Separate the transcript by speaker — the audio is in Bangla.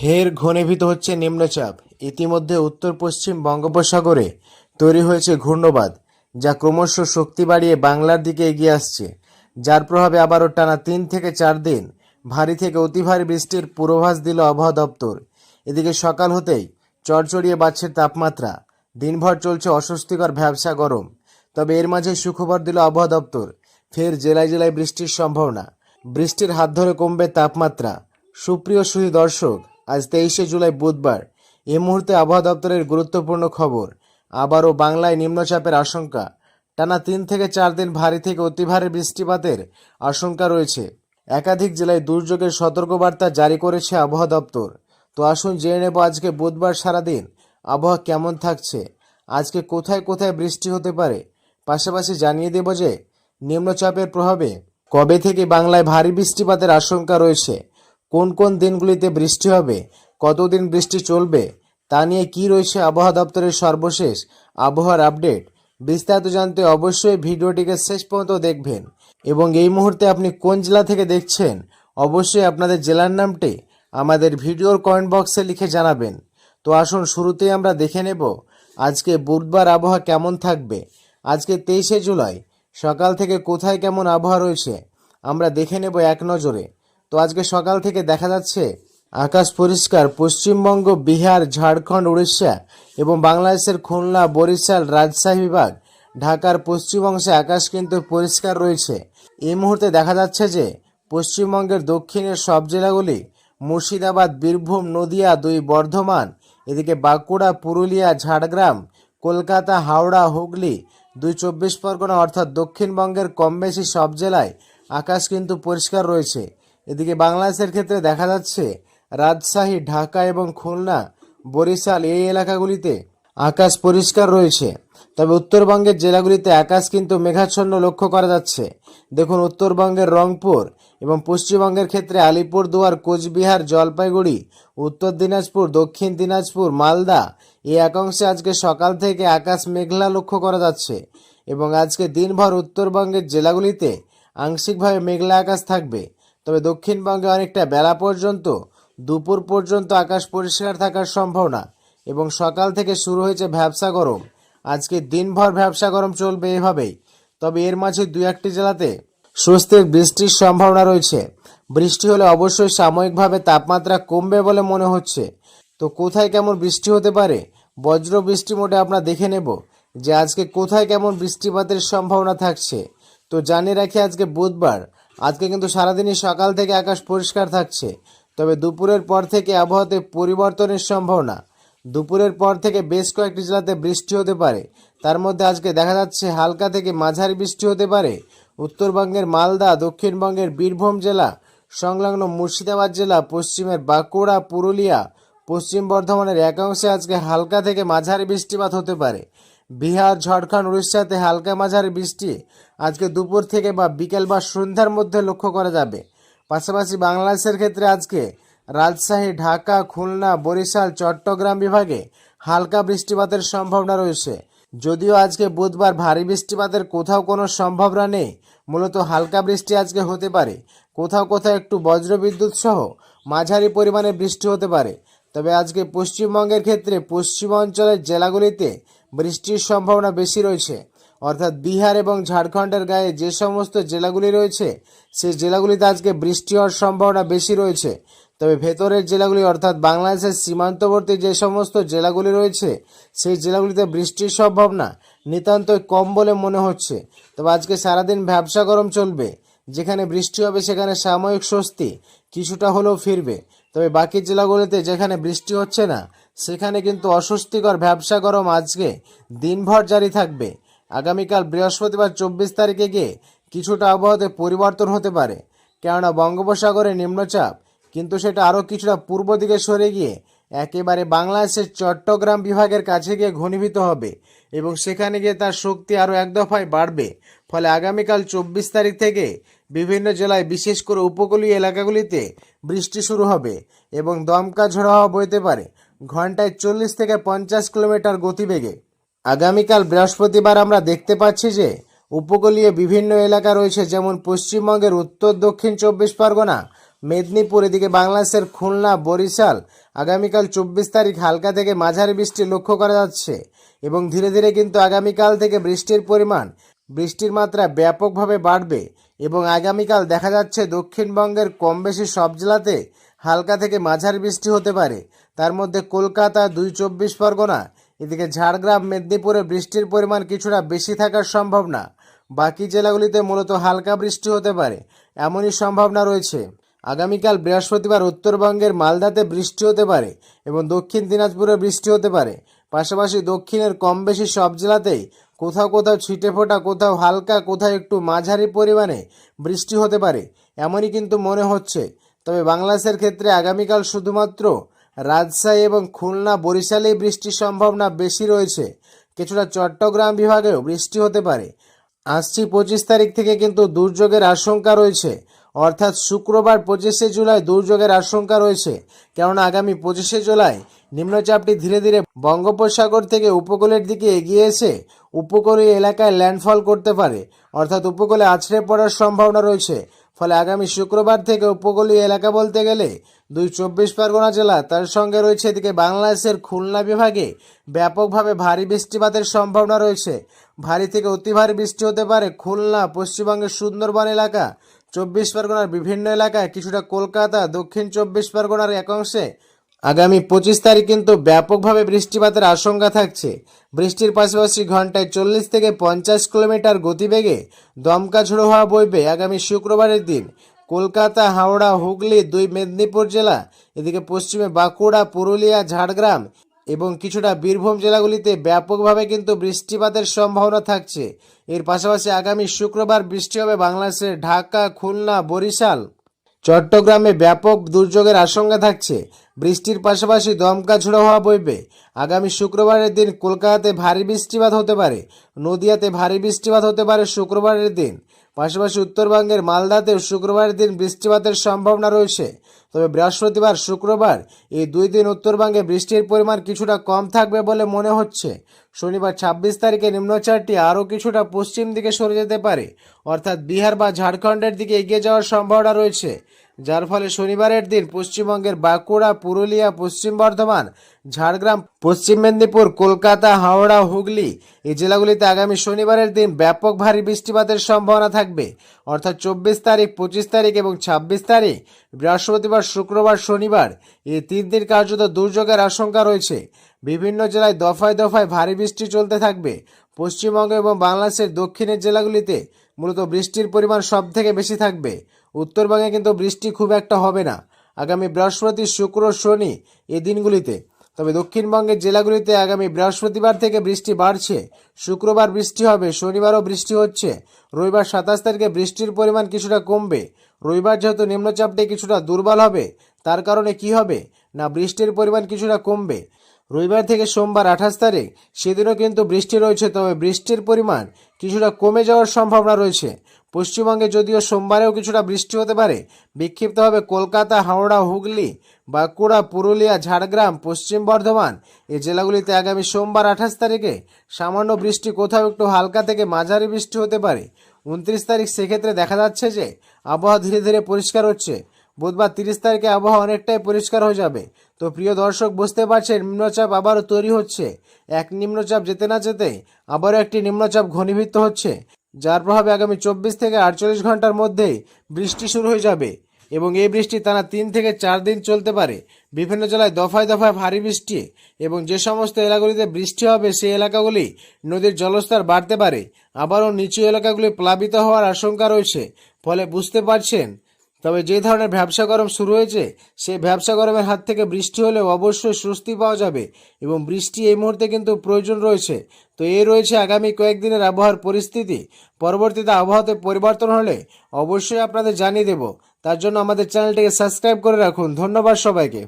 Speaker 1: ফের ঘনীভূত হচ্ছে নিম্নচাপ। ইতিমধ্যে উত্তর পশ্চিম বঙ্গোপসাগরে তৈরি হয়েছে ঘূর্ণবাদ, যা ক্রমশ শক্তি বাড়িয়ে বাংলার দিকে এগিয়ে আসছে। যার প্রভাবে আবারও টানা তিন থেকে চার দিন ভারী থেকে অতি ভারী বৃষ্টির পূর্বাভাস দিল আবহাওয়া দপ্তর। এদিকে সকাল হতেই চড়চড়িয়ে বাড়ছে তাপমাত্রা। দিনভর চলছে অস্বস্তিকর ভ্যাবসা গরম। তবে এর মাঝে সুখবর দিল আবহাওয়া দপ্তর, ফের জেলায় জেলায় বৃষ্টির সম্ভাবনা। বৃষ্টির হাত ধরে কমবে তাপমাত্রা। সুপ্রিয় সুধী দর্শক আজ তেইশে জুলাই বুধবার। এ মুহূর্তে আবহাওয়া দপ্তরের গুরুত্বপূর্ণ খবর। আবারও বাংলায় নিম্নচাপের আশঙ্কা। টানা তিন থেকে চার দিন ভারী থেকে অতি ভারী বৃষ্টিপাতের আশঙ্কা রয়েছে। একাধিক জেলায় দুর্যোগের সতর্কবার্তা জারি করেছে আবহাওয়া দপ্তর। তো আসুন জেনে নেব আজকে বুধবার সারাদিন আবহাওয়া কেমন থাকছে। আজকে কোথায় কোথায় বৃষ্টি হতে পারে? পাশাপাশি জানিয়ে দেব যে, নিম্নচাপের প্রভাবে কবে থেকে বাংলায় ভারী বৃষ্টিপাতের আশঙ্কা রয়েছে? কোন কোন দিনগুলিতে বৃষ্টি হবে, কতদিন বৃষ্টি চলবে, তা নিয়ে কি রয়েছে আবহাওয়া দপ্তরের সর্বশেষ আবহাওয়ার আপডেট, বিস্তারিত জানতে অবশ্যই ভিডিওটিকে শেষ পর্যন্ত দেখবেন। এবং এই মুহূর্তে আপনি কোন জেলা থেকে দেখছেন, অবশ্যই আপনাদের জেলার নামটি আমাদের ভিডিওর কমেন্ট বক্সে লিখে জানাবেন। তো আসুন, শুরুতেই আমরা দেখে নেব আজকে বুধবার আবহাওয়া কেমন থাকবে। আজকে তেইশে জুলাই, সকাল থেকে কোথায় কেমন আবহাওয়া রয়েছে, আমরা দেখে নেব এক নজরে। তো আজকে সকাল থেকে দেখা যাচ্ছে আকাশ পরিষ্কার, পশ্চিমবঙ্গ, বিহার, ঝাড়খণ্ড, উড়িষ্যা এবং বাংলাদেশের খুলনা, বরিশাল, রাজশাহী বিভাগ, ঢাকার পশ্চিম অংশে আকাশ কিন্তু পরিষ্কার রয়েছে। এই মুহূর্তে দেখা যাচ্ছে যে পশ্চিমবঙ্গের দক্ষিণের সব জেলাগুলি মুর্শিদাবাদ, বীরভূম, নদিয়া, দুই বর্ধমান, এদিকে বাঁকুড়া, পুরুলিয়া, ঝাড়গ্রাম, কলকাতা, হাওড়া, হুগলি, দুই চব্বিশ পরগনা অর্থাৎ দক্ষিণবঙ্গের কম বেশি সব জেলায় আকাশ কিন্তু পরিষ্কার রয়েছে। এদিকে বাংলাদেশের ক্ষেত্রে দেখা যাচ্ছে, রাজশাহী, ঢাকা এবং খুলনা, বরিশাল এই এলাকাগুলিতে আকাশ পরিষ্কার রয়েছে। তবে উত্তরবঙ্গের জেলাগুলিতে আকাশ কিন্তু মেঘাচ্ছন্ন লক্ষ্য করা যাচ্ছে। দেখুন, উত্তরবঙ্গের রংপুর এবং পশ্চিমবঙ্গের ক্ষেত্রে আলিপুরদুয়ার, কোচবিহার, জলপাইগুড়ি, উত্তর দিনাজপুর, দক্ষিণ দিনাজপুর, মালদা এই একাংশে আজকে সকাল থেকে আকাশ মেঘলা লক্ষ্য করা যাচ্ছে এবং আজকে দিনভর উত্তরবঙ্গের জেলাগুলিতে আংশিকভাবে মেঘলা আকাশ থাকবে। তবে দক্ষিণবঙ্গে অনেকটা বেলা পর্যন্ত, দুপুর পর্যন্ত আকাশ পরিষ্কার থাকার সম্ভাবনা এবং সকাল থেকে শুরু হয়েছে ভ্যাবসা গরম। আজকে দিনভর ভ্যাবসা গরম চলবে এভাবেই। তবে এর মাঝে দু একটি জেলাতে স্বস্তির বৃষ্টির সম্ভাবনা রয়েছে। বৃষ্টি হলে অবশ্যই সাময়িকভাবে তাপমাত্রা কমবে বলে মনে হচ্ছে। তো কোথায় কেমন বৃষ্টি হতে পারে? বজ্র বৃষ্টি মোটে আমরা দেখে নেব যে আজকে কোথায় কেমন বৃষ্টিপাতের সম্ভাবনা থাকছে। তো জানিয়ে রাখি আজকে বুধবার আজকে কিন্তু সারাদিনই সকাল থেকে আকাশ পরিষ্কার থাকছে। তবে দুপুরের পর থেকে আবহাওয়াতে পরিবর্তনের সম্ভাবনা। দুপুরের পর থেকে বেশ কয়েকটি জেলাতে বৃষ্টি হতে পারে। তার মধ্যে আজকে দেখা যাচ্ছে হালকা থেকে মাঝারি বৃষ্টি হতে পারে। উত্তরবঙ্গের মালদা, দক্ষিণবঙ্গের বীরভূম জেলা, সংলগ্ন মুর্শিদাবাদ জেলা, পশ্চিমের বাঁকুড়া, পুরুলিয়া, পশ্চিম বর্ধমানের একাংশে আজকে হালকা থেকে মাঝারি বৃষ্টিপাত হতে পারে। বিহার, ঝাড়খণ্ড, উড়িষ্যাতে হালকা মাঝারি বৃষ্টি। আজকে দুপুর থেকে বা বিকেল বা সন্ধ্যার মধ্যে লক্ষ্য করা যাবে। পাশাপাশি বাংলাদেশের ক্ষেত্রে আজকে রাজশাহী, ঢাকা, খুলনা, বরিশাল, চট্টগ্রাম বিভাগে হালকা বৃষ্টিপাতের সম্ভাবনা রয়েছে। যদিও আজকে বুধবার ভারী বৃষ্টিপাতের কোথাও কোনো সম্ভাবনা নেই, মূলত হালকা বৃষ্টি আজকে হতে পারে। কোথাও কোথাও একটু বজ্রবিদ্যুৎ সহ মাঝারি পরিমাণে বৃষ্টি হতে পারে। তবে আজকে পশ্চিমবঙ্গের ক্ষেত্রে পশ্চিমাঞ্চলের জেলাগুলিতে বৃষ্টির সম্ভাবনা বেশি রয়েছে। অর্থাৎ বিহার এবং ঝাড়খণ্ডের গায়ে যে সমস্ত জেলাগুলি রয়েছে, সেই জেলাগুলিতে আজকে বৃষ্টি হওয়ার সম্ভাবনা বেশি রয়েছে। তবে ভেতরের জেলাগুলি, অর্থাৎ বাংলাদেশের সীমান্তবর্তী যে সমস্ত জেলাগুলি রয়েছে, সেই জেলাগুলিতে বৃষ্টির সম্ভাবনা নিতান্তই কম বলে মনে হচ্ছে। তবে আজকে সারাদিন ব্যবসা গরম চলবে। যেখানে বৃষ্টি হবে, সেখানে সাময়িক স্বস্তি কিছুটা হলেও ফিরবে। তবে বাকি জেলাগুলিতে যেখানে বৃষ্টি হচ্ছে না সেখানে কিন্তু অস্বস্তিকর ব্যবসা গরম আজকে। দিনভর জারি থাকবে। আগামীকাল বৃহস্পতিবার চব্বিশ তারিখে গিয়ে কিছুটা আবহাওয়াতে পরিবর্তন হতে পারে। কেননা বঙ্গোপসাগরে নিম্নচাপ, কিন্তু সেটা আরও কিছুটা পূর্ব দিকে সরে গিয়ে একেবারে বাংলাদেশের চট্টগ্রাম বিভাগের কাছে গিয়ে ঘনীভূত হবে এবং সেখানে গিয়ে তার শক্তি আরও এক দফায় বাড়বে। ফলে আগামীকাল চব্বিশ তারিখ থেকে বিভিন্ন জেলায় বিশেষ করে উপকূলীয় এলাকাগুলিতে বৃষ্টি শুরু হবে এবং দমকা ঝোড়ো হওয়া বইতে পারে। ঘন্টায় চল্লিশ থেকে পঞ্চাশ কিলোমিটার গতিবেগে। আগামীকাল বৃহস্পতিবার আমরা দেখতে পাচ্ছি যে, উপকূলীয় বিভিন্ন এলাকা রয়েছে, যেমন পশ্চিমবঙ্গের উত্তর, দক্ষিণ চব্বিশ পরগনা, মেদিনীপুর, এদিকে বাংলাদেশের খুলনা, বরিশাল। আগামীকাল চব্বিশ তারিখ হালকা থেকে মাঝারি বৃষ্টি লক্ষ্য করা যাচ্ছে এবং ধীরে ধীরে কিন্তু আগামীকাল থেকে বৃষ্টির পরিমাণ, বৃষ্টির মাত্রা ব্যাপকভাবে বাড়বে এবং আগামীকাল দেখা যাচ্ছে দক্ষিণবঙ্গের কম বেশি সব জেলাতে হালকা থেকে মাঝারি বৃষ্টি হতে পারে। তার মধ্যে কলকাতা দুই চব্বিশ পরগনা, এদিকে ঝাড়গ্রাম, মেদিনীপুরে বৃষ্টির পরিমাণ কিছুটা বেশি থাকার সম্ভাবনা। বাকি জেলাগুলিতে মূলত হালকা বৃষ্টি হতে পারে, এমনই সম্ভাবনা রয়েছে। আগামীকাল বৃহস্পতিবার উত্তরবঙ্গের মালদাতে বৃষ্টি হতে পারে এবং দক্ষিণ দিনাজপুরে বৃষ্টি হতে পারে। পাশাপাশি দক্ষিণের কম বেশি সব জেলাতেই কোথাও কোথাও ছিটে ফোটা, কোথাও হালকা, কোথাও একটু মাঝারি পরিমাণে বৃষ্টি হতে পারে, এমনই কিন্তু মনে হচ্ছে। তবে বাংলাদেশের ক্ষেত্রে আগামীকাল শুধুমাত্র রাজশাহী এবং খুলনা, বরিশালেই বৃষ্টির সম্ভাবনা বেশি রয়েছে। কিছুটা চট্টগ্রাম বিভাগেও বৃষ্টি হতে পারে। আসছি পঁচিশ তারিখ থেকে কিন্তু দুর্যোগের আশঙ্কা রয়েছে। অর্থাৎ শুক্রবার পঁচিশে জুলাই দুর্যোগের আশঙ্কা রয়েছে। কেননা আগামী পঁচিশে জুলাই নিম্নচাপটি ধীরে ধীরে বঙ্গোপসাগর থেকে উপকূলের দিকে এগিয়ে এসে উপকূলীয় এলাকায় ল্যান্ডফল করতে পারে। অর্থাৎ উপকূলে আছড়ে পড়ার সম্ভাবনা রয়েছে। ফলে আগামী শুক্রবার থেকে উপকূলীয় এলাকা বলতে গেলে দুই চব্বিশ পরগনা জেলা তার সঙ্গে রয়েছে। এদিকে বাংলাদেশের খুলনা বিভাগে ব্যাপকভাবে ভারী বৃষ্টিপাতের সম্ভাবনা রয়েছে। ভারী থেকে অতি ভারী বৃষ্টি হতে পারে খুলনা, পশ্চিমবঙ্গের সুন্দরবন এলাকা। চব্বিশ পরগনার বিভিন্ন এলাকায় কিছুটা কলকাতা, দক্ষিণ চব্বিশ পরগনার এক অংশে আগামী পঁচিশ তারিখ কিন্তু ব্যাপকভাবে বৃষ্টিপাতের আশঙ্কা থাকছে। বৃষ্টির পাশাপাশি ঘন্টায় চল্লিশ থেকে পঞ্চাশ কিলোমিটার গতিবেগে দমকা ঝোড়ো হওয়া বইবে আগামী শুক্রবারের দিন। কলকাতা, হাওড়া, হুগলি, দুই মেদিনীপুর জেলা, এদিকে পশ্চিমে বাঁকুড়া, পুরুলিয়া, ঝাড়গ্রাম এবং কিছুটা বীরভূম জেলাগুলিতে ব্যাপকভাবে কিন্তু বৃষ্টিপাতের সম্ভাবনা থাকছে। এর পাশাপাশি আগামী শুক্রবার বৃষ্টি হবে বাংলাদেশের ঢাকা, খুলনা, বরিশাল চট্টগ্রামে ব্যাপক দুর্যোগের আশঙ্কা থাকছে। বৃষ্টির পাশাপাশি দমকা ঝোড়ো হওয়া বইবে। আগামী শুক্রবারের দিন কলকাতাতে ভারী বৃষ্টিপাত হতে পারে। নদিয়াতে ভারী বৃষ্টিপাত হতে পারে শুক্রবারের দিন। পাশাপাশি উত্তরবঙ্গের মালদাতেও শুক্রবার দিন বৃষ্টিপাতের সম্ভাবনা রয়েছে। তবে বৃহস্পতিবার, শুক্রবার এই দুই দিন উত্তরবঙ্গে বৃষ্টির পরিমাণ কিছুটা কম থাকবে বলে মনে হচ্ছে। শনিবার ছাব্বিশ তারিখে নিম্নচারটি আরও কিছুটা পশ্চিম দিকে সরে যেতে পারে। অর্থাৎ বিহার বা ঝাড়খণ্ডের দিকে এগিয়ে যাওয়ার সম্ভাবনা রয়েছে। যার ফলে শনিবারের দিন পশ্চিমবঙ্গের বাঁকুড়া, পুরুলিয়া, পশ্চিম বর্ধমান, ঝাড়গ্রাম, পশ্চিম মেদিনীপুর, কলকাতা, হাওড়া, হুগলি এই জেলাগুলিতে আগামী শনিবারের দিন ব্যাপক ভারী বৃষ্টিপাতের সম্ভাবনা থাকবে। অর্থাৎ চব্বিশ তারিখ, পঁচিশ তারিখ এবং ছাব্বিশ তারিখ বৃহস্পতিবার, শুক্রবার, শনিবার এই তিন দিন কার্যত দুর্যোগের আশঙ্কা রয়েছে। বিভিন্ন জেলায় দফায় দফায় ভারী বৃষ্টি চলতে থাকবে। পশ্চিমবঙ্গ এবং বাংলাদেশের দক্ষিণের জেলাগুলিতে মূলত বৃষ্টির পরিমাণ সব থেকে বেশি থাকবে। উত্তরবঙ্গে কিন্তু বৃষ্টি খুব একটা হবে না। আগামী বৃহস্পতি, শুক্র, শনি এই দিনগুলিতে। তবে দক্ষিণবঙ্গের জেলাগুলিতে আগামী বৃহস্পতিবার থেকে বৃষ্টি বাড়ছে। শুক্রবার বৃষ্টি হবে, শনিবারও বৃষ্টি হচ্ছে। রবিবার সাতাশ তারিখে বৃষ্টির পরিমাণ কিছুটা কমবে। রবিবার যেহেতু নিম্নচাপটি কিছুটা দুর্বল হবে, তার কারণে কি হবে? না, বৃষ্টির পরিমাণ কিছুটা কমবে। রবিবার থেকে সোমবার আঠাশ তারিখ, সেদিনও কিন্তু বৃষ্টি রয়েছে, তবে বৃষ্টির পরিমাণ কিছুটা কমে যাওয়ার সম্ভাবনা রয়েছে। পশ্চিমবঙ্গে যদিও সোমবারেও কিছুটা বৃষ্টি হতে পারে, বিক্ষিপ্তভাবে কলকাতা, হাওড়া, হুগলি, বাঁকুড়া, পুরুলিয়া, ঝাড়গ্রাম, পশ্চিম বর্ধমান এই জেলাগুলিতে আগামী সোমবার আঠাশ তারিখে সামান্য বৃষ্টি, কোথাও একটু হালকা থেকে মাঝারি বৃষ্টি হতে পারে। উনত্রিশ তারিখ সেক্ষেত্রে দেখা যাচ্ছে যে, আবহাওয়া ধীরে ধীরে পরিষ্কার হচ্ছে। বুধবার তিরিশ তারিখে আবহাওয়া অনেকটাই পরিষ্কার হয়ে যাবে। তো প্রিয় দর্শক, বুঝতে পারছেন, নিম্নচাপ আবারও তৈরি হচ্ছে। এক নিম্নচাপ যেতে না যেতে আবারও একটি নিম্নচাপ ঘনীভূত হচ্ছে, যার প্রভাবে আগামী চব্বিশ থেকে আটচল্লিশ ঘণ্টার মধ্যেই বৃষ্টি শুরু হয়ে যাবে এবং এই বৃষ্টি টানা তিন থেকে চার দিন চলতে পারে। বিভিন্ন জেলায় দফায় দফায় ভারী বৃষ্টি এবং যে সমস্ত এলাকাগুলিতে বৃষ্টি হবে, সেই এলাকাগুলি নদীর জলস্তর বাড়তে পারে। আবারও নিচু এলাকাগুলি প্লাবিত হওয়ার আশঙ্কা রয়েছে। ফলে বুঝতে পারছেন তবে যে ধরনের ব্যবসা গরম শুরু হয়েছে সেই ব্যবসা গরমের হাত থেকে বৃষ্টি হলে অবশ্যই স্বস্তি পাওয়া যাবে এবং বৃষ্টি এই মুহূর্তে কিন্তু প্রয়োজন রয়েছে। তো এই রয়েছে আগামী কয়েকদিনের আবহাওয়ার পরিস্থিতি। পরবর্তীতে আবহাওয়াতে পরিবর্তন হলে অবশ্যই আপনাদের জানিয়ে দেব। তার জন্য আমাদের চ্যানেলটিকে সাবস্ক্রাইব করে রাখুন। ধন্যবাদ সবাইকে।